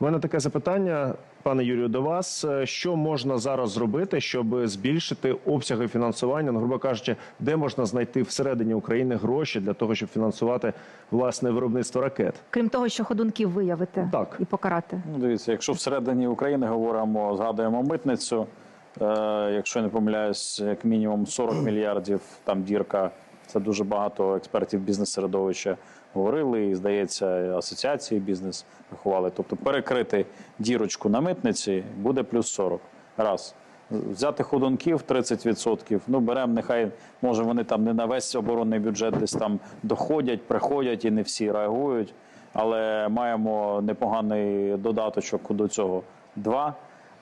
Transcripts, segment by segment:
У мене таке запитання, пане Юрію, до вас. Е, Що можна зараз зробити, щоб збільшити обсяги фінансування? Ну, грубо кажучи, де можна знайти всередині України гроші для того, щоб фінансувати власне виробництво ракет? Крім того, що ходунків виявити Так. і покарати. Ну, дивіться, якщо всередині України говоримо, згадуємо митницю, е, якщо я не помиляюсь, як мінімум 40 мільярдів там дірка. Це дуже багато експертів бізнес-середовища говорили, і здається, асоціації бізнес рахували. Тобто перекрити дірочку на митниці буде плюс 40. Раз. Взяти ходунків 30%, ну беремо, нехай може вони там не на весь оборонний бюджет десь там доходять, приходять і не всі реагують. Але маємо непоганий додаточок до цього. Два.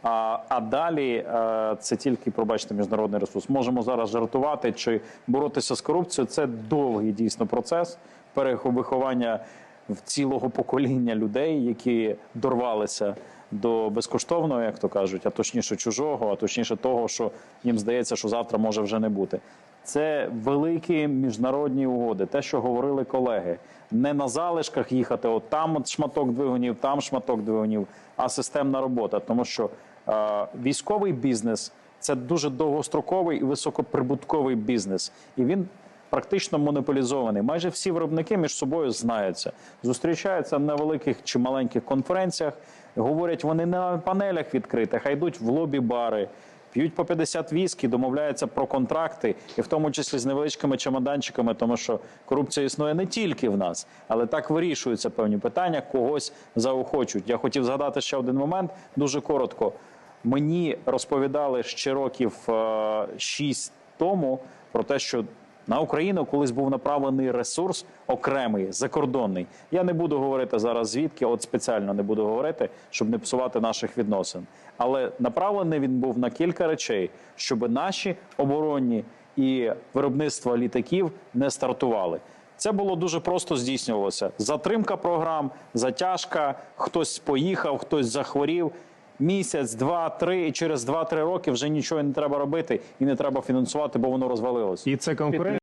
А, а далі е, це тільки, пробачте, міжнародний ресурс. Можемо зараз жартувати чи боротися з корупцією. Це довгий дійсно процес перевиховання в цілого покоління людей, які дорвалися до безкоштовного, як то кажуть, а точніше чужого, а точніше того, що їм здається, що завтра може вже не бути. Це великі міжнародні угоди. Те, що говорили колеги, не на залишках їхати, от там шматок двигунів, там шматок двигунів, а системна робота. Тому що військовий бізнес це дуже довгостроковий і високоприбутковий бізнес, і він практично монополізований. Майже всі виробники між собою знаються, зустрічаються на великих чи маленьких конференціях. Говорять, вони не на панелях відкритих, а йдуть в лобі-бари. П'ють по 50 віскі, домовляються про контракти, і в тому числі з невеличкими чемоданчиками, тому що корупція існує не тільки в нас, але так вирішуються певні питання, когось заохочують. Я хотів згадати ще один момент дуже коротко. Мені розповідали ще років е, шість тому про те, що на Україну колись був направлений ресурс окремий, закордонний. Я не буду говорити зараз звідки, от спеціально не буду говорити, щоб не псувати наших відносин. Але направлений він був на кілька речей, щоб наші оборонні і виробництво літаків не стартували. Це було дуже просто здійснювалося. Затримка програм, затяжка, хтось поїхав, хтось захворів. Місяць, два, три, і через два-три роки вже нічого не треба робити і не треба фінансувати, бо воно розвалилось. І це конкуренція.